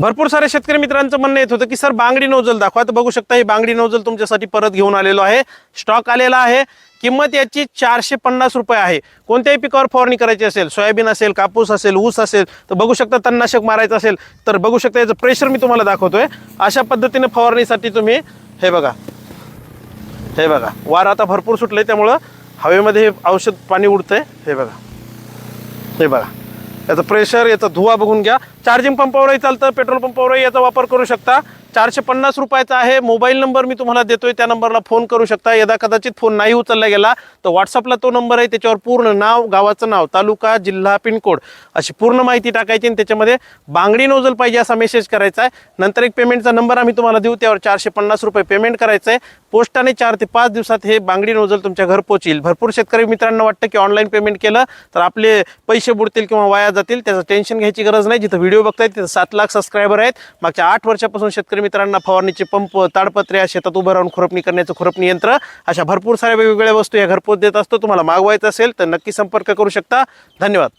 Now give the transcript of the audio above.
भरपूर सारे शेतकरी मित्रांचं म्हणणं येत होतं की सर बांगडी नोजल दाखवा. तर बघू शकता ही बांगडी नोजल तुमच्यासाठी परत घेऊन आलेलो आहे. स्टॉक आलेला आहे. किंमत याची चारशे पन्नास रुपये आहे. कोणत्याही पिकावर फवारणी करायची असेल सोयाबीन असेल कापूस असेल ऊस असेल तर बघू शकता तणनाशक मारायचं असेल तर बघू शकता याचं प्रेशर मी तुम्हाला दाखवतोय. अशा पद्धतीने फवारणीसाठी तुम्ही हे बघा हे बघा वार आता भरपूर सुटलं आहे त्यामुळं हवेमध्ये हे औषध पाणी उडतंय. हे बघा हे बघा. याचं प्रेशर याचा धुवा बघून घ्या. चार्जिंग पंपावरही चालतं पेट्रोल पंपावरही याचा वापर करू शकता. चारशे पन्नास रुपयाचा आहे. मोबाईल नंबर मी तुम्हाला देतोय त्या नंबरला फोन करू शकता. यदा कदाचित फोन नाही उचलला गेला तर व्हॉट्सअपला तो नंबर आहे. त्याच्यावर पूर्ण नाव गावाचं नाव तालुका जिल्हा पिनकोड अशी पूर्ण माहिती टाकायची आणि त्याच्यामध्ये बांगडी नोजल पाहिजे असा मेसेज करायचा आहे. नंतर एक पेमेंटचा नंबर आम्ही तुम्हाला देऊ. त्यावर चारशे पन्नास रुपये पेमेंट करायचं आहे. पोस्टाने चार ते पाच दिवसात हे बांगडी नोजल तुमच्या घर पोचेल भरपूर शेतकरी मित्रांना वाटतं की ऑनलाईन पेमेंट केलं तर आपले पैसे बुडतील किंवा वाया जातील त्याचं टेन्शन घ्यायची गरज नाही. जिथं व्हिडिओ बघतायत तिथं सात लाख सबस्क्रायबर आहेत. मागच्या आठ वर्षापासून शेतकरी मित्रांना फवारणीचे पंप ताडपत्र्या शेतात उभं राहून खुरपणी करण्याचं खुरपणी यंत्र अशा भरपूर साऱ्या वेगवेगळ्या वस्तू या घरपोच देत असतो. तुम्हाला मागवायचं असेल तर नक्की संपर्क करू शकता. धन्यवाद.